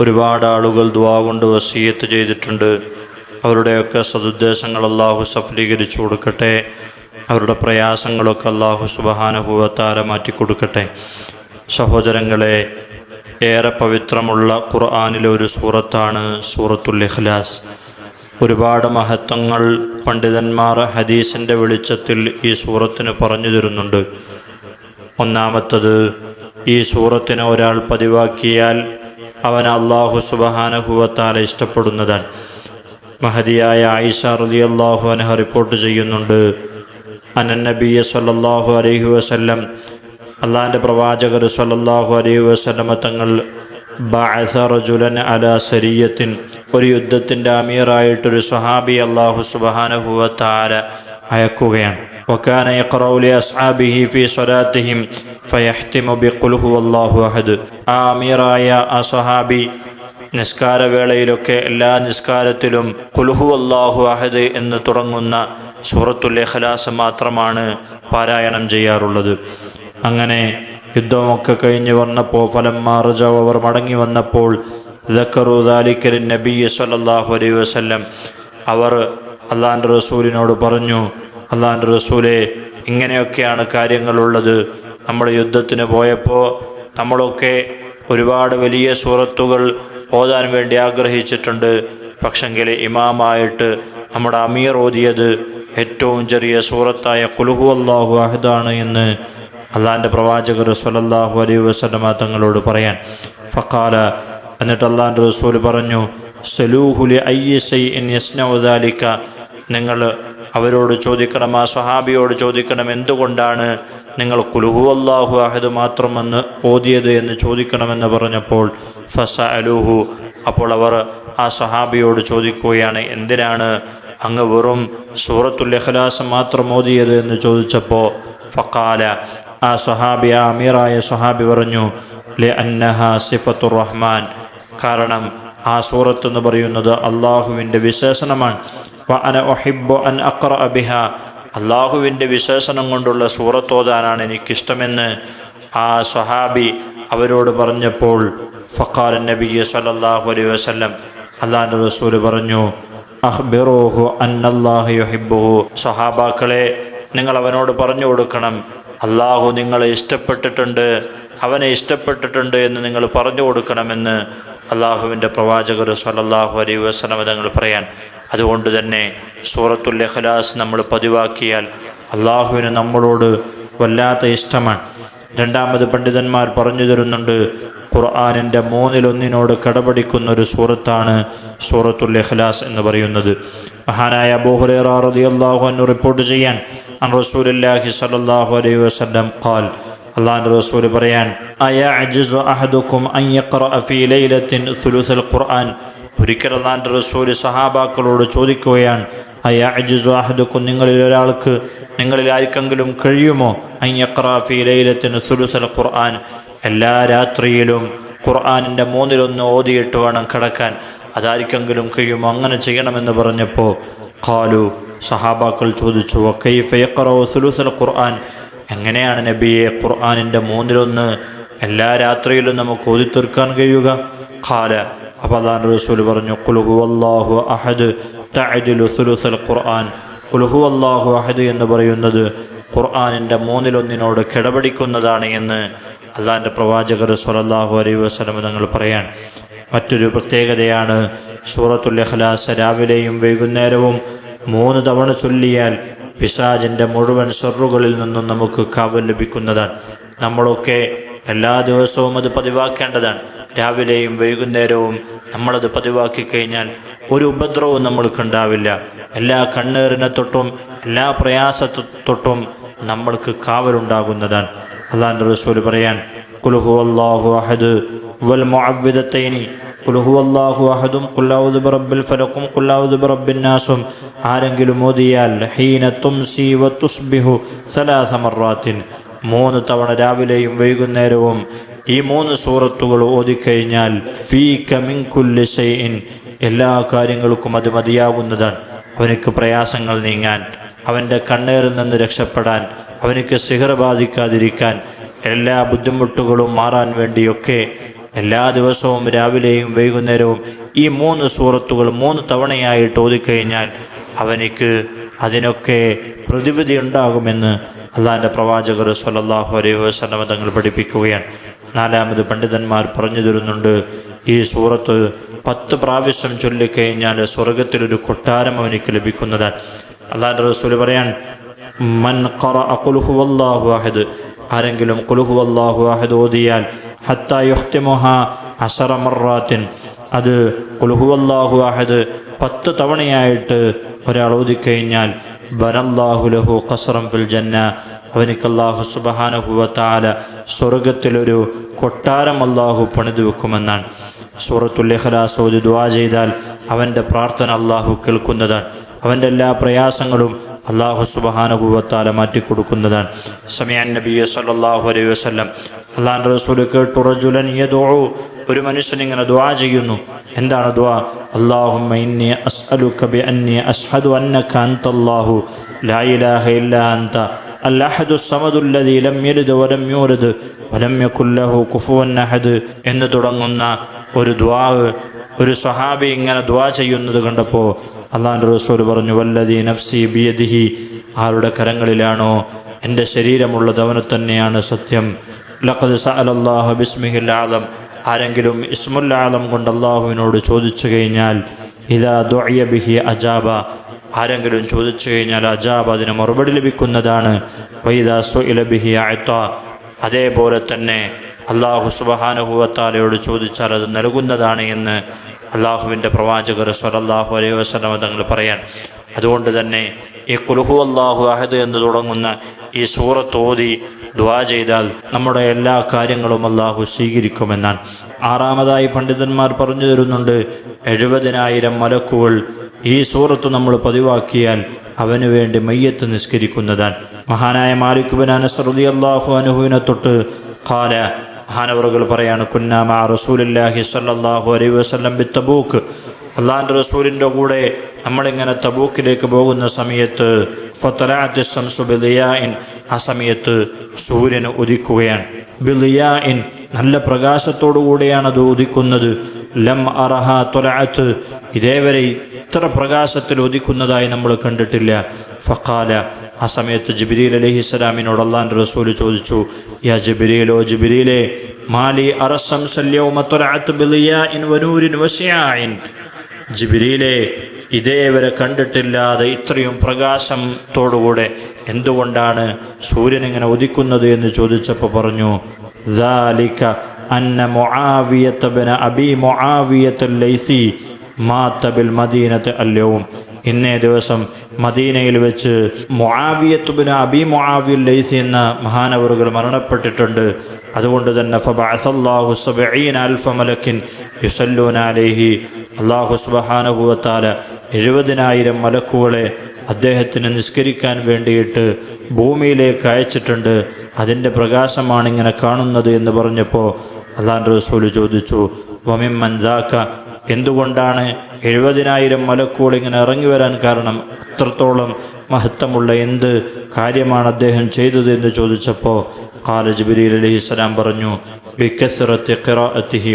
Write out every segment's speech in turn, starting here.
ഒരുപാട് ആളുകൾ ദ്വാ കൊണ്ട് വസീയത്ത് ചെയ്തിട്ടുണ്ട്. അവരുടെയൊക്കെ സതുദ്ദേശങ്ങൾ അള്ളാഹു സഫലീകരിച്ചു കൊടുക്കട്ടെ. അവരുടെ പ്രയാസങ്ങളൊക്കെ അള്ളാഹു സുബഹാനുഭവത്താര മാറ്റിക്കൊടുക്കട്ടെ സഹോദരങ്ങളെ ഏറെ പവിത്രമുള്ള ഖുർആാനിലെ ഒരു സൂറത്താണ് സൂറത്തുൽ ഇഖ്ലാസ്. ഒരുപാട് മഹത്വങ്ങൾ പണ്ഡിതന്മാർ ഹദീസിന്റെ വെളിച്ചത്തിൽ ഈ സൂറത്തിന് പറഞ്ഞു തരുന്നുണ്ട്. ഒന്നാമത്തത് ഈ സൂറത്തിനെ ഒരാൾ പതിവാക്കിയാൽ അവൻ അള്ളാഹു സുബഹാനഹുവത്താല ഇഷ്ടപ്പെടുന്നതാണ്. മഹതിയായ ആയിഷ റലി അള്ളാഹു അനഹ റിപ്പോർട്ട് ചെയ്യുന്നുണ്ട് അനന്നബിയ സല്ലാഹു അലൈഹി വസ്ല്ലം അള്ളാഹിന്റെ പ്രവാചകർ സല്ലാഹു അലൈഹി വസ്ലമ തങ്ങൾ ബഅസ റജുലൻ അല സരിയത്തിൻ ഒരു യുദ്ധത്തിന്റെ അമീറായിട്ടൊരു സുഹാബി അള്ളാഹു സുബഹാനഹുവത്താല അയക്കുകയാണ്. وكان يقرأ لأصحابه في صلاتهم فيختم بقل هو الله أحد ആ അമീറായ ആ സ്വഹാബി നിസ്കാരവേളയിലൊക്കെ എല്ലാ നിസ്കാരത്തിലും കുൽഹു അള്ളാഹു അഹദ് എന്ന് തുടങ്ങുന്ന സൂറത്തുൽ ഇഖ്ലാസ് മാത്രമാണ് പാരായണം ചെയ്യാറുള്ളത് അങ്ങനെ യുദ്ധമൊക്കെ കഴിഞ്ഞ് വന്നപ്പോൾ ഫലം മാറുജാവ് അവർ മടങ്ങി വന്നപ്പോൾ ദക്കറു ദാലിക്കലിൻ നബി സല്ലല്ലാഹു അലൈഹി വസല്ലം അവർ അള്ളാൻ്റെ റസൂലിനോട് പറഞ്ഞു അള്ളാന്റെ റസൂലെ ഇങ്ങനെയൊക്കെയാണ് കാര്യങ്ങളുള്ളത്. നമ്മൾ യുദ്ധത്തിന് പോയപ്പോൾ നമ്മളൊക്കെ ഒരുപാട് വലിയ സൂറത്തുകൾ ഓതാൻ വേണ്ടി ആഗ്രഹിച്ചിട്ടുണ്ട്. പക്ഷെങ്കിൽ ഇമാമായിട്ട് നമ്മുടെ അമീർ ഓതിയത് ഏറ്റവും ചെറിയ സൂറത്തായ കുലുഹു അള്ളാഹു അഹദാണ് എന്ന് അള്ളാഹാന്റെ പ്രവാചകർ സല്ലല്ലാഹു അലൈ വസല്ലമ തങ്ങളോട് പറയാൻ. ഫക്കാല എന്നിട്ട് അള്ളാഹാന്റെ റസൂൽ പറഞ്ഞു സലൂഹുലി ഐ എസ് ഐ എൻ യസ്നൗദാലിക്ക നിങ്ങൾ അവരോട് ചോദിക്കണം ആ സ്വഹാബിയോട് ചോദിക്കണം എന്തുകൊണ്ടാണ് നിങ്ങൾ കുലുഹു അള്ളാഹു അഹദ് മാത്രമെന്ന് ഓതിയത് എന്ന് ചോദിക്കണമെന്ന് പറഞ്ഞപ്പോൾ ഫസ അലുഹു അപ്പോൾ അവർ ആ സഹാബിയോട് ചോദിക്കുകയാണ് എന്തിനാണ് അങ്ങ് വെറും സൂറത്തുൽ ഇഖ്ലാസ് മാത്രം ഓതിയത് എന്ന് ചോദിച്ചപ്പോൾ ഫക്കാല ആ സഹാബി ആ അമീറായ സ്വഹാബി പറഞ്ഞു ലെ അന്നഹ സിഫത്തുർ റഹ്മാൻ കാരണം ആ സൂറത്ത് എന്ന് പറയുന്നത് അള്ളാഹുവിന്റെ വിശേഷണമാണ്. അൻ അള്ളാഹുവിന്റെ വിശേഷണം കൊണ്ടുള്ള സൂറത്തോതാനാണ് എനിക്കിഷ്ടമെന്ന് ആ സ്വഹാബി അവരോട് പറഞ്ഞപ്പോൾ ഫക്കാർ നബി സല്ലല്ലാഹു അലൈ വസ്ലം അള്ളാഹിന്റെ റസൂൽ പറഞ്ഞു അഹ്ബിറോഹു അന്നല്ലാഹു യുഹിബ്ബുഹു. സ്വഹാബാക്കളെ നിങ്ങൾ അവനോട് പറഞ്ഞു കൊടുക്കണം അള്ളാഹു നിങ്ങളെ ഇഷ്ടപ്പെട്ടിട്ടുണ്ട് അവനെ ഇഷ്ടപ്പെട്ടിട്ടുണ്ട് എന്ന് നിങ്ങൾ പറഞ്ഞു കൊടുക്കണമെന്ന് അള്ളാഹുവിന്റെ പ്രവാചകർ സല്ലല്ലാഹു അലൈ വസല്ലം നിങ്ങൾ പറയാൻ അതുകൊണ്ട് തന്നെ സൂറത്തുൽ ഇഖ്ലാസ് നമ്മൾ പതിവാക്കിയാൽ അള്ളാഹുവിന് നമ്മളോട് വല്ലാത്ത ഇഷ്ടമാണ്. രണ്ടാമത് പണ്ഡിതന്മാർ പറഞ്ഞു തരുന്നുണ്ട് ഖുർആാനിന്റെ മൂന്നിലൊന്നിനോട് കടപിടിക്കുന്ന ഒരു സൂറത്താണ് സൂറത്തുൽ ഇഖ്ലാസ് എന്ന് പറയുന്നത്. മഹാനായ അബൂഹുറൈറ റളിയല്ലാഹു അൻഹു റിപ്പോർട്ട് ചെയ്യാൻ അൻ റസൂലുള്ളാഹി സ്വല്ലല്ലാഹു അലൈഹി വസ്ലം ഖാൽ അള്ളാഹു റസൂൽ പറയാൻ അയഅജ്സു അഹദുക്കും അൻ യഖറഅ ഫീ ഖുർആൻ ഒരിക്കൽ റസൂൽ സഹാബാക്കളോട് ചോദിക്കുകയാണ് അഹദുക്കും നിങ്ങളിൽ ഒരാൾക്ക് നിങ്ങളിൽ ആർക്കെങ്കിലും കഴിയുമോ അയ്യക്രാഫി ലൈലത്തിന് സുലുസുൽ ഖുർആൻ. എല്ലാ രാത്രിയിലും ഖുർആാനിന്റെ മൂന്നിലൊന്ന് ഓതിയിട്ട് വേണം കിടക്കാൻ. അതാർക്കെങ്കിലും കഴിയുമോ? അങ്ങനെ ചെയ്യണമെന്ന് പറഞ്ഞപ്പോൾ ഖാലു സഹാബാക്കൾ ചോദിച്ചു കൈഫയക്കറോ സുലുസൽ ഖുർആൻ? എങ്ങനെയാണ് നബിയെ ഖുർആാനിന്റെ മൂന്നിലൊന്ന് എല്ലാ രാത്രിയിലും നമുക്ക് ഓതി തീർക്കാൻ കഴിയുക? ഖാല അപ്പോൾ അതാണ് റസൂൽ പറഞ്ഞു കുലുഹു അള്ളാഹു അഹദ് തഅദിലു സുലുസൽ ഖുർആൻ. കുലുഹു അള്ളാഹു അഹദ് എന്ന് പറയുന്നത് ഖുർആാനിന്റെ മൂന്നിലൊന്നിനോട് കിടപിടിക്കുന്നതാണ് എന്ന് അള്ളാഹിന്റെ പ്രവാചകർ സ്വലല്ലാഹു അലൈഹി വസ്ലം തങ്ങൾ പറയാൻ. മറ്റൊരു പ്രത്യേകതയാണ് സൂറത്തുൽ ഇഖ്ലാസ്. രാവിലെയും വൈകുന്നേരവും മൂന്ന് തവണ ചൊല്ലിയാൽ പിശാജിന്റെ മുഴുവൻ ഷെറുകളിൽ നിന്നും നമുക്ക് കാവൽ ലഭിക്കുന്നതാണ്. നമ്മളൊക്കെ എല്ലാ ദിവസവും അത് പതിവാക്കേണ്ടതാണ്. രാവിലെയും വൈകുന്നേരവും നമ്മളത് പതിവാക്കി കഴിഞ്ഞാൽ ഒരു ഉപദ്രവവും നമ്മൾക്കുണ്ടാവില്ല. എല്ലാ കണ്ണേറിനെ തൊട്ടും എല്ലാ പ്രയാസത്തെ തൊട്ടും നമ്മൾക്ക് കാവലുണ്ടാകുന്നതാണ്. അള്ളാഹിന്റെ റസൂൽ പറയാൻ കുലുഹു അള്ളാഹു അഹദ് വൽ മുഅവ്വിദത്തൈനി കുലുഹു അള്ളാഹു അഹദും കുല്ലാവുദ് ഫലഖും ഫലക്കും കുല്ലാവുദ് നാസും. ആരെങ്കിലും ഓതിയാൽ ഹീന തുംസി വ തുസ്ബിഹു സലാസ മറാത്തിൻ മൂന്ന് തവണ രാവിലെയും വൈകുന്നേരവും ഈ മൂന്ന് സൂറത്തുകൾ ഓതിക്കഴിഞ്ഞാൽ ഫീ എല്ലാ കാര്യങ്ങൾക്കും അത് മതിയാകുന്നതാണ്. അവനക്ക് പ്രയാസങ്ങൾ നീങ്ങാൻ അവന്റെ കണ്ണേറിൽ നിന്ന് രക്ഷപ്പെടാൻ അവനക്ക് സിഹർ ബാധിക്കാതിരിക്കാൻ എല്ലാ ബുദ്ധിമുട്ടുകളും മാറാൻ വേണ്ടിയൊക്കെ എല്ലാ ദിവസവും രാവിലെയും വൈകുന്നേരവും ഈ മൂന്ന് സൂറത്തുകൾ മൂന്ന് തവണയായിട്ട് ഓതിക്കഴിഞ്ഞാൽ അവനിക്ക് അതിനൊക്കെ പ്രതിവിധി ഉണ്ടാകുമെന്ന് അള്ളാഹിന്റെ പ്രവാചകർ സല്ലല്ലാഹു അലൈഹി വസല്ലം തങ്ങൾ പഠിപ്പിക്കുകയാണ്. നാലാമത് പണ്ഡിതന്മാർ പറഞ്ഞു തരുന്നുണ്ട് ഈ സൂറത്ത് പത്ത് പ്രാവശ്യം ചൊല്ലിക്കഴിഞ്ഞാൽ സ്വർഗത്തിലൊരു കൊട്ടാരം അവനിക്ക് ലഭിക്കുന്നതാണ്. അള്ളാഹിന്റെ റസൂൽ പറയാൻ മൻ ഖറഅ ഖുൽ അല്ലാഹു അഹദ്. ആരെങ്കിലും കുലുഹു അല്ലാഹു അഹദ് ഓതിയാൽ ഹത്താ യുഹ്തിമുഹ അത് കുലുഹു അല്ലാഹു അഹദ് പത്ത് തവണയായിട്ട് ഒരാൾ ഓതിക്കഴിഞ്ഞാൽ ബനല്ലാഹു ലഹു ഖസറം ഫിൽ ജന്ന. അവനിക്ക് അള്ളാഹു സുബഹാനഹുവത്താല സ്വർഗത്തിലൊരു കൊട്ടാരം അള്ളാഹു പണിതു വെക്കുമെന്നാണ്. സൂറത്തുൽ ഇഖ്ലാസ് ഓതി ദുആ ചെയ്താൽ അവന്റെ പ്രാർത്ഥന അള്ളാഹു കേൾക്കുന്നതാണ്. അവന്റെ എല്ലാ പ്രയാസങ്ങളും അള്ളാഹു സുബഹാനഹുവത്താല മാറ്റിക്കൊടുക്കുന്നതാണ്. സമയാൻ നബി സല്ലല്ലാഹു അലൈഹി വസല്ലം അള്ളാഹു റസൂൽ കേട്ടു റജുലൻ യദുഉ. ഒരു മനുഷ്യൻ ഇങ്ങനെ ദുആ ചെയ്യുന്നു. എന്താണ് ദുആ? അല്ലാഹുമ്മ ഇന്നി അസ്അലുക ബി അന്നി അഷ്ഹദു അന്നക അൻതല്ലാഹു. ലാ ഇലാഹ ഇല്ലാ അൻത. അല്ലഹദു സമദുല്ലദീ ലം യലിദ് വലം യൂലദ്. വലം യകുൽ ലഹു കുഫുവൻ എന്ന് തുടങ്ങുന്ന ഒരു ദുആ ഒരു സ്വഹാബി ഇങ്ങനെ ദുആ ചെയ്യുന്നത് കണ്ടപ്പോൾ അള്ളാഹുന്റെ റസൂൽ പറഞ്ഞു വല്ലദീ നഫ്സി ബിയദിഹി. ആരുടെ കരങ്ങളിലാണോ? എന്റെ ശരീരമുള്ളത് അവന് തന്നെയാണ് സത്യം. ലഖദ് സഅലല്ലാഹു ബിസ്മിഹിൽ ആലം ആരെങ്കിലും ഇസ്മുൽ ആലം കൊണ്ട് അള്ളാഹുവിനോട് ചോദിച്ചു കഴിഞ്ഞാൽ ഇതാ ദുഅയ ബിഹി അജാബ. ആരെങ്കിലും ചോദിച്ചു കഴിഞ്ഞാൽ അജാബ് അതിന് മറുപടി ലഭിക്കുന്നതാണ്. വൈദാ സുഇല ബിഹി അഅത അതേപോലെ തന്നെ അള്ളാഹു സുബഹാനുഭവത്താലയോട് ചോദിച്ചാൽ അത് നൽകുന്നതാണ് എന്ന് അള്ളാഹുവിന്റെ പ്രവാചകർ സ്വലല്ലാഹു അലൈഹി വസല്ലം തങ്ങൾ പറയാൻ. അതുകൊണ്ട് തന്നെ ഈ കുലുഹു അള്ളാഹു അഹദ് എന്ന് തുടങ്ങുന്ന ഈ സൂറത്ത് ഓതി ദുആ ചെയ്താൽ നമ്മുടെ എല്ലാ കാര്യങ്ങളും അള്ളാഹു സ്വീകരിക്കുമെന്നാണ്. ആറാമതായി പണ്ഡിതന്മാർ പറഞ്ഞു തരുന്നുണ്ട് എഴുപതിനായിരം മലക്കുകൾ ഈ സൂറത്ത് നമ്മൾ പതിവാക്കിയാൽ അവന് വേണ്ടി മയ്യത്ത് നിസ്കരിക്കുന്നതാണ്. മഹാനായ മാലിക് ബിൻ അള്ളാഹു അനുഹുവിനെ തൊട്ട് ഖാല മഹാനവറുകൾ പറയാണ് കുന്നാമ റസൂലില്ലാഹി സ്വല്ലല്ലാഹു അലൈഹി വസല്ലം ബി തബൂക്ക് അള്ളാഹിന്റെ റസൂലിന്റെ കൂടെ നമ്മളിങ്ങനെ തബൂക്കിലേക്ക് പോകുന്ന സമയത്ത് ഫത്തലാത്ത് ബിലിയായിൻ ആ സമയത്ത് സൂര്യന് ഉദിക്കുകയാണ്. ബിലിയായിൻ നല്ല പ്രകാശത്തോടു കൂടിയാണ് അത് ഉദിക്കുന്നത്. ലം അറഹ തൊലാത്ത് ഇതേവരെ ഇത്ര പ്രകാശത്തിൽ ഉദിക്കുന്നതായി നമ്മൾ കണ്ടിട്ടില്ല. ഫഖാല ആ സമയത്ത് ജബിരീൽ അലഹിസ്സലാമിനോട് അള്ളാന്റെ റസൂൽ ചോദിച്ചു യാ ജബിരീലോ ജിബിരിയിലെ മാലി അറസം സല്യൗമത്തൊലാത്ത് ബിലിയായിൻ വനൂരിൻ വശയായിൻ ജിബിരിയിലെ ഇതേവരെ കണ്ടിട്ടില്ലാതെ ഇത്രയും പ്രകാശത്തോടുകൂടെ എന്തുകൊണ്ടാണ് സൂര്യൻ ഇങ്ങനെ ഉദിക്കുന്നത് എന്ന് ചോദിച്ചപ്പോൾ പറഞ്ഞു ذَلِكَ أَنَّ مُعَاوِيَةَ بْنَ أَبِي مُعَاوِيَةَ اللَّيْثِي مَاتَ بِالْمَدِينَةِ الْيَوْمِ ഇന്നേ ദിവസം മദീനയിൽ വെച്ച് മൊആവിയത്തുബിന് അബി മൊആവിയൽ ലൈസി എന്ന മഹാനവറുകൾ മരണപ്പെട്ടിട്ടുണ്ട്. അതുകൊണ്ട് തന്നെ ഫബഅസല്ലാഹു അൽഫ മലക്കിൻ അലൈഹി എഴുപതിനായിരം മലക്കുകളെ അദ്ദേഹത്തിന് നിസ്കരിക്കാൻ വേണ്ടിയിട്ട് ഭൂമിയിലേക്ക് അയച്ചിട്ടുണ്ട്. അതിന്റെ പ്രകാശമാണ് ഇങ്ങനെ കാണുന്നത് എന്ന് പറഞ്ഞപ്പോൾ അള്ളാൻ റസൂൽ ചോദിച്ചു വമിം ദാക്ക എന്തുകൊണ്ടാണ് എഴുപതിനായിരം മലക്കൂൾ ഇങ്ങനെ ഇറങ്ങി വരാൻ കാരണം? അത്രത്തോളം മഹത്വമുള്ള എന്ത് കാര്യമാണ് അദ്ദേഹം ചെയ്തത് എന്ന് ചോദിച്ചപ്പോൾ കാല ജിബിലി അലഹിസ്സലാം പറഞ്ഞു ബിക്കസിറത്തി ഖിറാഅത്തിഹി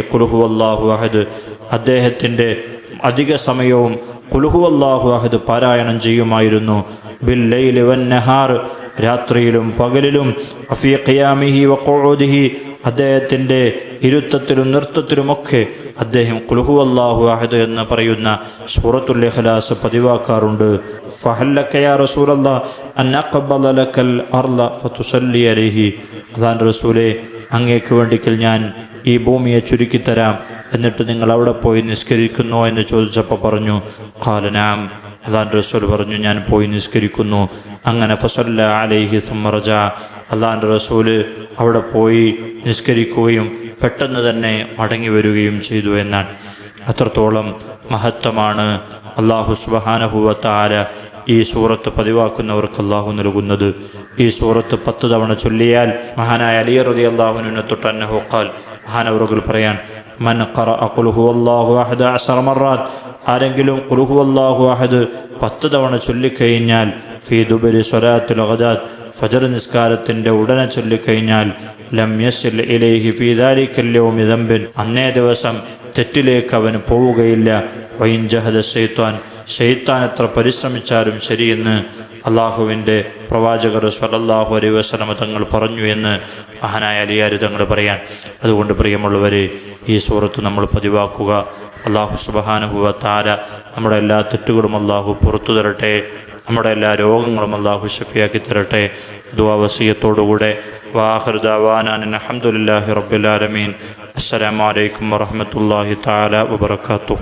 അഹദ്. അദ്ദേഹത്തിന്റെ അധിക സമയവും കുലുഹു അള്ളാഹു അഹദ് പാരായണം ചെയ്യുമായിരുന്നു. ബിൽ ലൈലി വൻ നഹാർ രാത്രിയിലും പകലിലും അഫീ ഖിയാമിഹി വഖൂദിഹി അദ്ദേഹത്തിന്റെ ഇരുത്തത്തിലും നൃത്തത്തിലുമൊക്കെ അദ്ദേഹം കുലുഹു അള്ളാഹു അഹദ് എന്ന് പറയുന്ന സൂറത്തുൽ ഇഖ്ലാസ് പതിവാക്കാറുണ്ട്. റസൂലല്ലാ അലിഹി. റസൂലെ അങ്ങേക്ക് വേണ്ടിക്കൽ ഞാൻ ഈ ഭൂമിയെ ചുരുക്കിത്തരാം. എന്നിട്ട് നിങ്ങൾ അവിടെ പോയി നിസ്കരിക്കുന്നു എന്ന് ചോദിച്ചപ്പോൾ പറഞ്ഞു കാലനാം അള്ളാൻ റസൂൽ പറഞ്ഞു ഞാൻ പോയി നിസ്കരിക്കുന്നു. അങ്ങനെ ഫസല്ല അലൈഹി സമ്മറജ അള്ളാൻ റസൂൽ അവിടെ പോയി നിസ്കരിക്കുകയും പെട്ടെന്ന് തന്നെ മടങ്ങി വരികയും ചെയ്തു എന്നാണ്. അത്രത്തോളം മഹത്വമാണ് അള്ളാഹു സുബഹാനഹുവത്താര ഈ സൂറത്ത് പതിവാക്കുന്നവർക്ക് അള്ളാഹു നൽകുന്നത്. ഈ സൂറത്ത് പത്ത് തവണ ചൊല്ലിയാൽ മഹാനായ അലി റതി അള്ളാഹുവിനെ തൊട്ട് അന്നഹുക്കാൽ മഹാനവറുകൾ പറയാൻ മൻ ഖറ അഖുലുഹു അല്ലാഹു അഹദ അസറ മറാത്ത്. ആരെങ്കിലും ഖുലുഹു അല്ലാഹു അഹദ് പത്ത് തവണ ചൊല്ലിക്കഴിഞ്ഞാൽ ഫീ ദുബരി സ്വലാത്തുൽ ഗദാത്ത് ഫജർ നിസ്കാരത്തിന്റെ ഉടനെ ചൊല്ലിക്കഴിഞ്ഞാൽ ലം ഇലൈഹി അന്നേ ദിവസം തെറ്റിലേക്ക് അവന് പോവുകയില്ല. വൈൻ ജഹദ ഷെയ്ത്താൻ ഷെയ്ത്താൻ എത്ര പരിശ്രമിച്ചാലും ശരിയെന്ന് അള്ളാഹുവിന്റെ പ്രവാചകർ സ്വലല്ലാഹു അലൈ വസ്ലമ തങ്ങൾ പറഞ്ഞു എന്ന് മഹാനായ അലിയാർ തങ്ങൾ പറയാൻ. അതുകൊണ്ട് പ്രിയമുള്ളവരെ ഈ സൂറത്ത് നമ്മൾ പതിവാക്കുക. അള്ളാഹു സുബഹാനുഭവ താര നമ്മുടെ എല്ലാ തെറ്റുകളും അള്ളാഹു പുറത്തു തരട്ടെ. നമ്മുടെ എല്ലാ രോഗങ്ങളും അള്ളാഹു ഷഫിയാക്കി തരട്ടെ. ദുവാവസീയത്തോടുകൂടെ വാഹൃദാവാനാൻ അഹമ്മദുല്ലാഹി റബ്ബുലാലമീൻ അസ്സലാമലൈക്കും വറഹമത്തല്ലാഹി താല വബർക്കാത്തു